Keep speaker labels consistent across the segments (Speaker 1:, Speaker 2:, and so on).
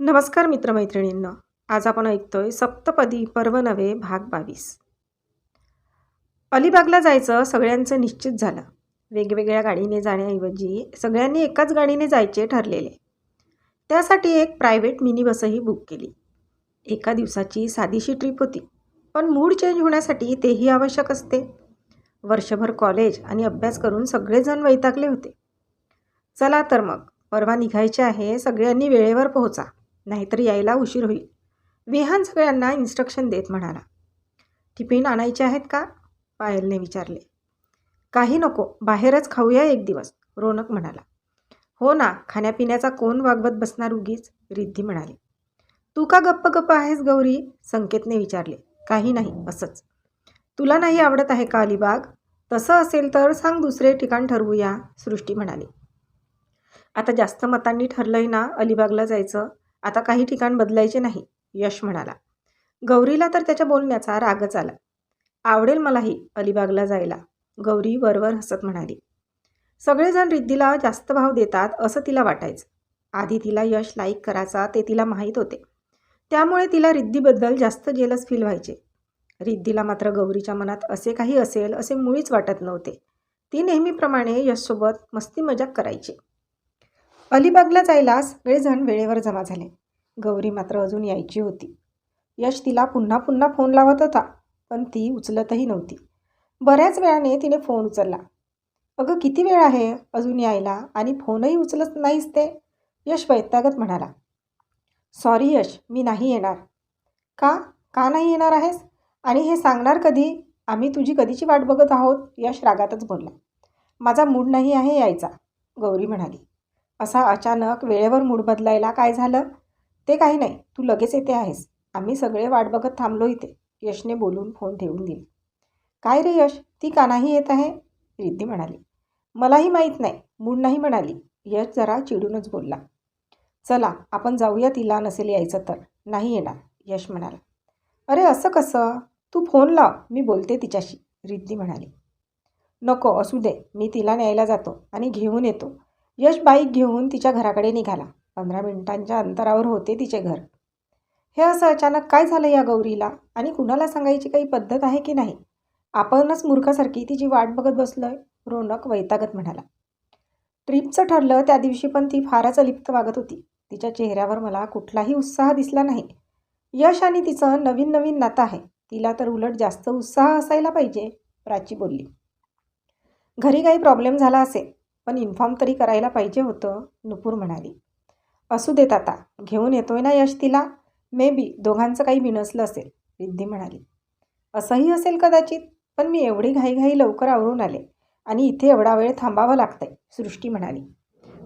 Speaker 1: नमस्कार मित्रमैत्रिणींना आज आपण ऐकतोय सप्तपदी पर्व नवे भाग बावीस. अलिबागला जायचं सगळ्यांचं निश्चित झालं. वेगवेगळ्या गाडीने जाण्याऐवजी सगळ्यांनी एकाच गाडीने जायचे ठरलेले. त्यासाठी एक प्रायव्हेट मिनी बसही बुक केली. एका दिवसाची साधीशी ट्रिप होती पण मूड चेंज होण्यासाठी तेही आवश्यक असते. वर्षभर कॉलेज आणि अभ्यास करून सगळेजण वैतागले होते. चला तर मग परवा निघायचे आहे सगळ्यांनी वेळेवर पोहोचा. नाहीतर यायला उशीर होईल. विहान सगळ्यांना इन्स्ट्रक्शन देत म्हणाला. टिफिन आणायचे आहेत का? पायलने विचारले. काही नको बाहेरच खाऊया एक दिवस रोनक म्हणाला. हो ना खाण्यापिण्याचा कोण वागवत बसणार उगीच? रिद्धी म्हणाली. तू का गप्प गप्प आहेस गौरी? संकेतने विचारले. काही नाही असंच. तुला नाही आवडत आहे का अलिबाग? तसं असेल तर सांग दुसरे ठिकाण ठरवूया सृष्टी म्हणाली. आता जास्त मतांनी ठरलंय ना अलिबागला जायचं? आता काही ठिकाण बदलायचे नाही यश म्हणाला. गौरीला तर त्याच्या बोलण्याचा रागच आला. आवडेल मलाही अलिबागला जायला गौरी वरवर हसत म्हणाली. सगळेजण रिद्धीला जास्त भाव देतात असं तिला वाटायचं. आधी तिला यश लाईक करायचा ते तिला माहीत होते. त्यामुळे तिला रिद्धीबद्दल जास्त जेलस फील व्हायचे. रिद्धीला मात्र गौरीच्या मनात असे काही असेल असे मुळीच वाटत नव्हते. ती नेहमीप्रमाणे यशसोबत मस्ती मजाक करायची. अलिबागला जायलास वेळजण वेळेवर जमा झाले. गौरी मात्र अजून यायची होती. यश तिला पुन्हा पुन्हा फोन लावत होता पण ती उचलतही नव्हती. बऱ्याच वेळाने तिने फोन उचलला. अगं किती वेळ आहे? अजून यायला आणि फोनही उचलत नाहीस ते यश वैतागत म्हणाला. सॉरी यश मी नाही येणार. का? का नाही येणार आहेस? आणि हे सांगणार कधी? आम्ही तुझी कधीची वाट बघत आहोत? यश रागातच बोलला. माझा मूड नाही आहे यायचा गौरी म्हणाली. असा अचानक वेळेवर मूड बदलायला काय झालं? ते काही नाही. तू लगेच येते आहेस. आम्ही सगळे वाट बघत थांबलो इथे. यशने बोलून फोन ठेवून दिली. काय रे यश? ती का नाही येत आहे? रिद्धी म्हणाली. मलाही माहीत नाही. मूड नाही म्हणाली. यश जरा चिडूनच बोलला. चला आपण जाऊया तिला नसेल यायचं तर. नाही येणार. यश म्हणाला. अरे असं कसं? तू फोन लाव. मी बोलते तिच्याशी. रिद्धी म्हणाली. नको असू दे. मी तिला न्यायला जातो आणि घेऊन येतो. यश बाईक घेऊन तिच्या घराकडे निघाला. पंधरा मिनिटांच्या अंतरावर होते तिचे घर. हे असं अचानक काय झालं या गौरीला? आणि कुणाला सांगायची काही पद्धत आहे की नाही? आपणच मूर्खासारखी तिची वाट बघत बसलोय रोनक वैतागत म्हणाला. ट्रिपचं ठरलं त्या दिवशी पण ती फारच अलिप्त वागत होती. तिच्या चेहऱ्यावर मला कुठलाही उत्साह दिसला नाही. यश आणि तिचं नवीन नवीन नातं आहे. तिला तर उलट जास्त उत्साह असायला पाहिजे प्राची बोलली. घरी काही प्रॉब्लेम झाला असेल पण इन्फॉर्म तरी करायला पाहिजे होतं नुपूर म्हणाली. असू देत आता घेऊन येतोय ना यश तिला? मे बी दोघांचं काही बिनसलं असेल रिद्धी म्हणाली. असंही असेल कदाचित पण मी एवढी घाईघाई लवकर आवरून आले आणि इथे एवढा वेळ थांबावा लागतंय सृष्टी म्हणाली.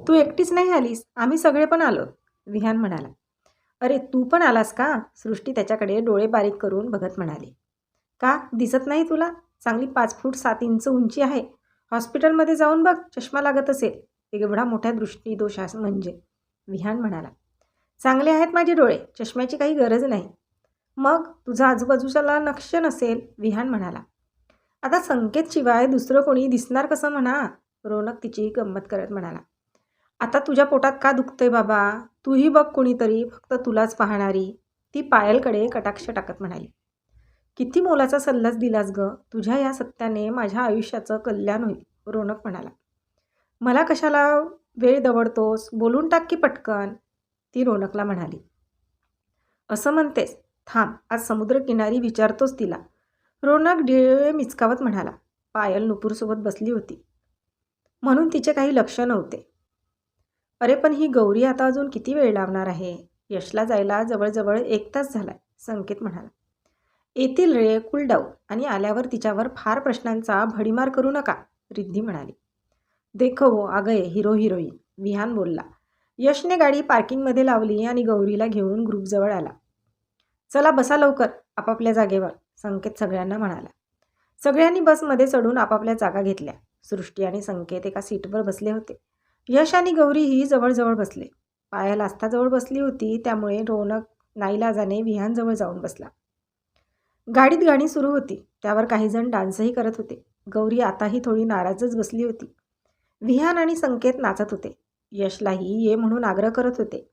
Speaker 1: तू एकटीच नाही आलीस आम्ही सगळे पण आलो विहान म्हणाला. अरे तू पण आलास का? सृष्टी त्याच्याकडे डोळे बारीक करून बघत म्हणाली. का? दिसत नाही तुला? चांगली पाच फूट सात इंच उंची आहे हॉस्पिटलमध्ये जाऊन बघ चष्मा लागत असेल. एवढा मोठ्या दृष्टीदोष म्हणजे. विहान म्हणाला. चांगले आहेत माझे डोळे चष्म्याची काही गरज नाही. मग तुझा आजूबाजूचाला नक्ष नसेल विहान म्हणाला. आता संकेतशिवाय दुसरं कोणी दिसणार कसं म्हणा? रोनक तिची गंमत करत म्हणाला. आता तुझ्या पोटात का दुखतंय बाबा? तूही बघ कुणीतरी फक्त तुलाच पाहणारी. ती पायलकडे कटाक्ष टाकत म्हणाली. किती मोलाचा सल्लाच दिलास ग? तुझ्या या सत्याने माझ्या आयुष्याचं कल्याण होईल रोनक म्हणाला. मला कशाला वेळ दवडतोस? बोलून टाक की पटकन ती रोनकला म्हणाली. असं म्हणतेस? थांब आज समुद्रकिनारी विचारतोस तिला. रोनक डिळे मिचकावत म्हणाला. पायल नुपूरसोबत बसली होती. म्हणून तिचे काही लक्ष नव्हते. अरे पण ही गौरी आता अजून किती वेळ लावणार आहे? यशला जायला जवळजवळ एक तास झाला संकेत म्हणाला. येथील रे कुलडाऊ आणि आल्यावर तिच्यावर फार प्रश्नांचा भडीमार करू नका रिद्धी म्हणाली. देखो हो आगये हिरो हिरोईन विहान बोलला. यशने गाडी पार्किंगमध्ये लावली आणि गौरीला घेऊन ग्रुपजवळ आला. चला बसा लवकर आपापल्या जागेवर संकेत सगळ्यांना म्हणाला. सगळ्यांनी बसमध्ये चढून आपापल्या जागा घेतल्या. सृष्टी आणि संकेत एका सीटवर बसले होते. यश आणि गौरीही जवळजवळ बसले. पायाला आस्थाजवळ बसली होती त्यामुळे रोनक नाईलाजाने विहानजवळ जाऊन बसला. गाडीत गाणी सुरू होती. त्यावर काही जण डान्सही करत होते. गौरी आताही थोडी नाराजच बसली होती. विहान आणि संकेत नाचत होते. यशलाही ये म्हणून आग्रह करत होते.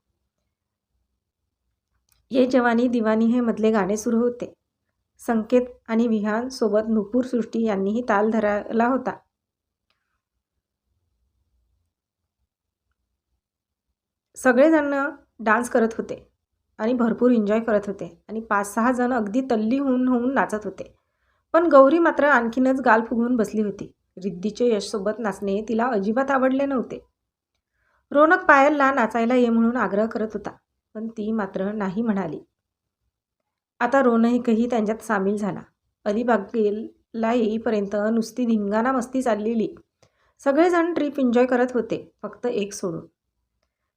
Speaker 1: ये जवानी दिवानी हे मधले गाणे सुरू होते. संकेत आणि विहान सोबत नुपूर सृष्टी यांनीही ताल धरला होता. सगळेजण डान्स करत होते. आणि भरपूर एन्जॉय करत होते आणि पाच सहा जण अगदी तल्ली होऊन होऊन नाचत होते. पण गौरी मात्र आणखीनच गाल फुगवून बसली होती. रिद्धीचे यशसोबत नाचणे तिला अजिबात आवडले नव्हते. रोनक पायलला नाचायला ये म्हणून आग्रह करत होता पण ती मात्र नाही म्हणाली. आता रोनकही त्यांच्यात सामील झाला. अलिबागेला येईपर्यंत नुसती धिंगाणा मस्ती चाललेली. सगळेजण ट्रिप एन्जॉय करत होते फक्त एक सोडून.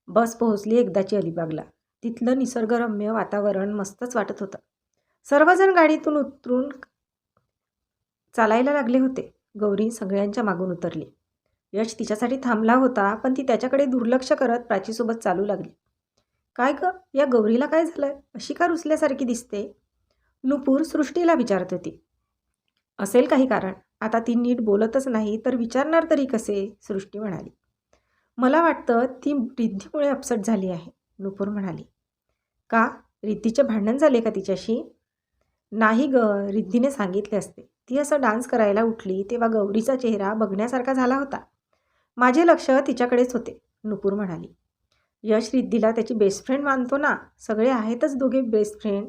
Speaker 1: बस पोहोचली एकदाची अलिबागला. तिथलं निसर्गरम्य वातावरण मस्तच वाटत होतं. सर्वजण गाडीतून उतरून चालायला लागले होते. गौरी सगळ्यांच्या मागून उतरली. यश तिच्यासाठी थांबला होता पण ती त्याच्याकडे दुर्लक्ष करत प्राचीसोबत चालू लागली. काय ग? या गौरीला काय झालं अशी का रुसल्यासारखी दिसते? नुपूर सृष्टीला विचारत होती. असेल काही कारण. आता ती नीट बोलतच नाही तर विचारणार तरी कसे? सृष्टी म्हणाली. मला वाटतं ती वृद्धीमुळे अपसेट झाली आहे. नुपूर म्हणाली. का? रिद्धीचे भांडण झाले का तिच्याशी? नाही ग रिद्धीने सांगितले असते. ती असं डान्स करायला उठली तेव्हा गौरीचा चेहरा बघण्यासारखा झाला होता. माझे लक्ष तिच्याकडेच होते नुपूर म्हणाली. यश रिद्धीला त्याची बेस्ट फ्रेंड मानतो ना? सगळे आहेतच दोघे बेस्ट फ्रेंड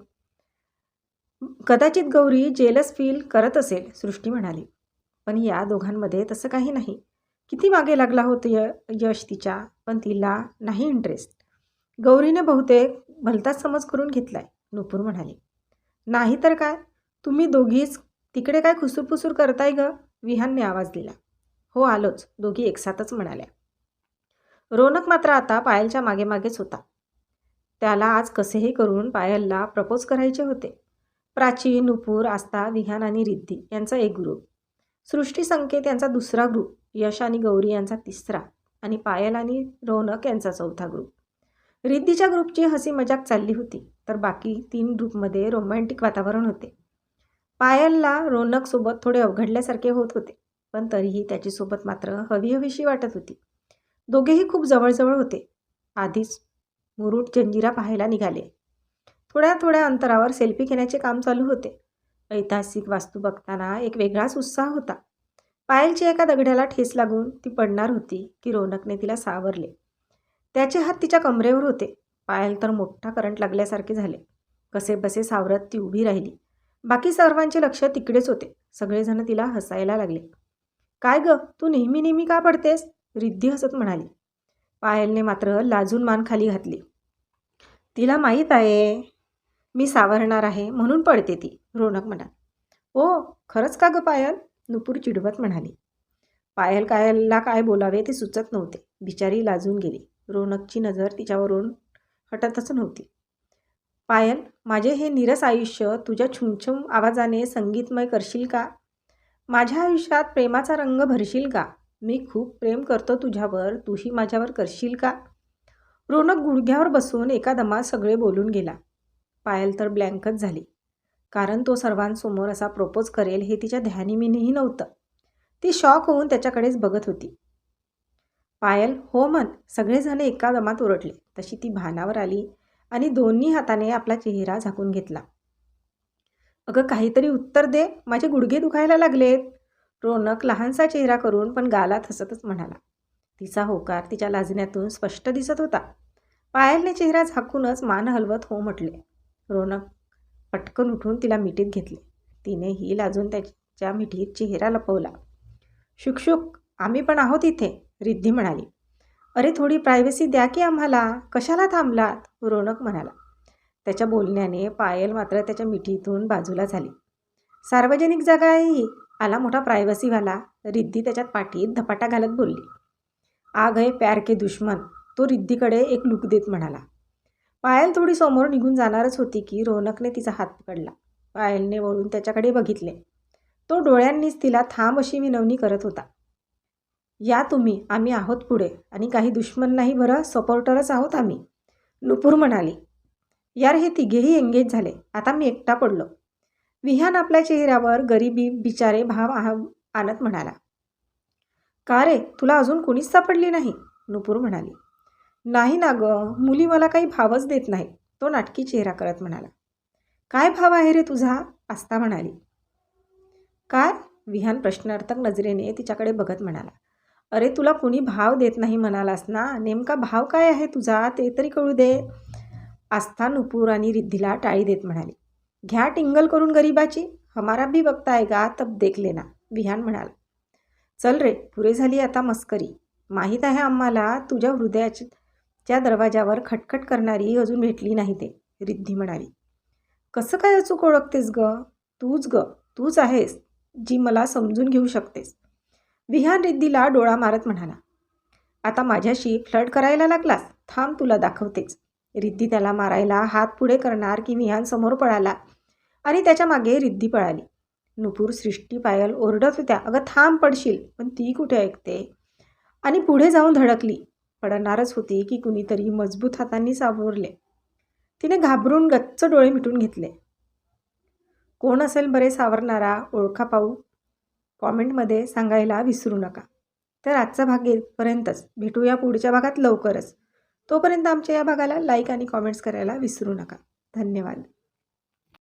Speaker 1: कदाचित गौरी जेलस फील करत असेल सृष्टी म्हणाली. पण या दोघांमध्ये तसं काही नाही. किती मागे लागला होतं य यश तिच्या? पण तिला नाही इंटरेस्ट गौरीने बहुतेक भलताच समज करून घेतलाय नुपूर म्हणाली. नाही तर काय? तुम्ही दोघीच तिकडे काय खुसूरपुसूर करताय ग? विहानने आवाज दिला. हो आलोच दोघी एकसाथच म्हणाल्या. रोनक मात्र आता पायलच्या मागे मागेच होता. त्याला आज कसेही करून पायलला प्रपोज करायचे होते. प्राची नुपूर आस्था विहान आणि रिद्धी यांचा एक ग्रुप सृष्टी संकेत यांचा दुसरा ग्रुप यश आणि गौरी यांचा तिसरा आणि पायल आणि रौनक यांचा चौथा ग्रुप रिद्धीच्या ग्रुपची हसी मजाक चालली होती तर बाकी तीन ग्रुपमध्ये रोमॅन्टिक वातावरण होते. पायलला रोनकसोबत थोडे अवघडल्यासारखे होत होते पण तरीही त्याची सोबत मात्र हवी हवीशी वाटत होती. दोघेही खूप जवळजवळ होते. आधीच मुरुट जंजिरा पाहायला निघाले. थोड्या थोड्या अंतरावर सेल्फी घेण्याचे काम चालू होते. ऐतिहासिक वास्तू बघताना एक वेगळाच उत्साह होता. पायलची एका दगड्याला ठेस लागून ती पडणार होती की रोनकने तिला सावरले. त्याचे हात तिच्या कमरेवर होते. पायल तर मोठा करंट लागल्यासारखे झाले. कसे बसे सावरत ती उभी राहिली. बाकी सर्वांचे लक्ष तिकडेच होते. सगळेजण तिला हसायला लागले. काय ग? तू नेहमी नेहमी का पडतेस? रिद्धी हसत म्हणाली. पायलने मात्र लाजून मान खाली घातली. तिला माहीत आहे. मी सावरणार आहे म्हणून पडते ती रोनक म्हणाल. ओ खरंच का ग पायल? नुपूर चिडवत म्हणाली. पायल कायलला काय बोलावे ते सुचत नव्हते. बिचारी लाजून गेली. रोनकची नजर तिच्यावरून हटतच नव्हती. पायल माझे हे निरस आयुष्य तुझ्या छुमछुम आवाजाने संगीतमय करशील का? माझ्या आयुष्यात प्रेमाचा रंग भरशील का? मी खूप प्रेम करतो तुझ्यावर तूही माझ्यावर करशील का? रोनक गुडघ्यावर बसून एका दमात सगळे बोलून गेला. पायल तर ब्लँकच झाली. कारण तो सर्वांसमोर असा प्रपोज करेल हे तिच्या ध्यानीमीनही नव्हतं. ती शॉक होऊन त्याच्याकडेच बघत होती. पायल हो म्हण सगळेजण एका दमात ओरडले. तशी ती भानावर आली आणि दोन्ही हाताने आपला चेहरा झाकून घेतला. अगं काहीतरी उत्तर दे माझे गुडघे दुखायला लागलेत. रोनक लहानसा चेहरा करून पण गालात हसतच म्हणाला. तिचा होकार तिच्या लाजण्यातून स्पष्ट दिसत होता. पायलने चेहरा झाकूनच मान हलवत हो म्हटले. रोनक पटकन उठून तिला मिठीत घेतले. तिनेही लाजून त्याच्या मिठीत चेहरा लपवला. शुकशुक आम्ही पण आहोत इथे. रिद्धी म्हणाली अरे थोडी प्रायव्हसी द्या की आम्हाला. कशाला थांबलात? रोनक म्हणाला. त्याच्या बोलण्याने पायल मात्र त्याच्या मिठीतून बाजूला झाली. सार्वजनिक जागा आहे ही. आला मोठा प्रायव्हसीवाला रिद्धी त्याच्यात पाठीत धपाटा घालत बोलली. आग आहे प्यार के दुश्मन. तो रिद्धीकडे एक लुक देत म्हणाला. पायल थोडी समोर निघून जाणारच होती की रोनकने तिचा हात पकडला. पायलने वळून त्याच्याकडे बघितले. तो डोळ्यांनीच तिला थांब अशी विनवणी करत होता. या तुम्ही आम्ही आहोत पुढे. आणि काही दुश्मन नाही बरं सपोर्टरच आहोत आम्ही. नुपूर म्हणाली. यार हे तिघेही एंगेज झाले. आता मी एकटा पडलो. विहान आपल्या चेहऱ्यावर गरिबी बिचारे भाव आह आणत म्हणाला. का रे तुला अजून कुणीच सापडली नाही? नुपूर म्हणाली. नाही ना गं मुली मला काही भावच देत नाही तो नाटकी चेहरा करत म्हणाला. काय भाव आहे रे तुझा? आस्था म्हणाली. काय? विहान प्रश्नार्थक नजरेने तिच्याकडे बघत म्हणाला. अरे तुला कुणी भाव देत नाही म्हणालास ना? नेमका भाव काय आहे तुझा? ते तरी कळू दे. आस्था नुपूर आणि रिद्धीला टाळी देत म्हणाली. घ्या टिंगल करून गरीबाची. हमारा भी बघता आहे गा तब देख लेना विहान म्हणाला. चल रे पुरे झाली आता मस्करी. माहीत आहे आम्हाला तुझ्या हृदयाच्या दरवाजावर खटखट करणारी अजून भेटली नाही ते रिद्धी म्हणाली. कसं काय अचूक ओळखतेस ग? तूच ग तूच आहेस जी मला समजून घेऊ शकतेस. विहान रिद्दीला डोळा मारत म्हणाला आता माझ्याशी फ्लड करायला लागलास थांब तुला दाखवतेच. रिद्धी त्याला मारायला हात पुढे करणार की विहान समोर पळाला आणि त्याच्यामागे रिद्धी पळाली. नुपूर सृष्टी पायल ओरडत होत्या अगं थांब पडशील पण ती कुठे ऐकते आणि पुढे जाऊन धडकली. पडणारच होती की कुणीतरी मजबूत हातांनी सावरले. तिने घाबरून गच्च डोळे मिटून घेतले. कोण असेल बरे सावरणारा ओळखा पाहू कॉमेंटमध्ये सांगायला विसरू नका. तर आजचा भाग येईपर्यंतच भेटूया पुढच्या भागात लवकरच. तोपर्यंत आमच्या या भागाला लाईक आणि कॉमेंट्स करायला विसरू नका. धन्यवाद.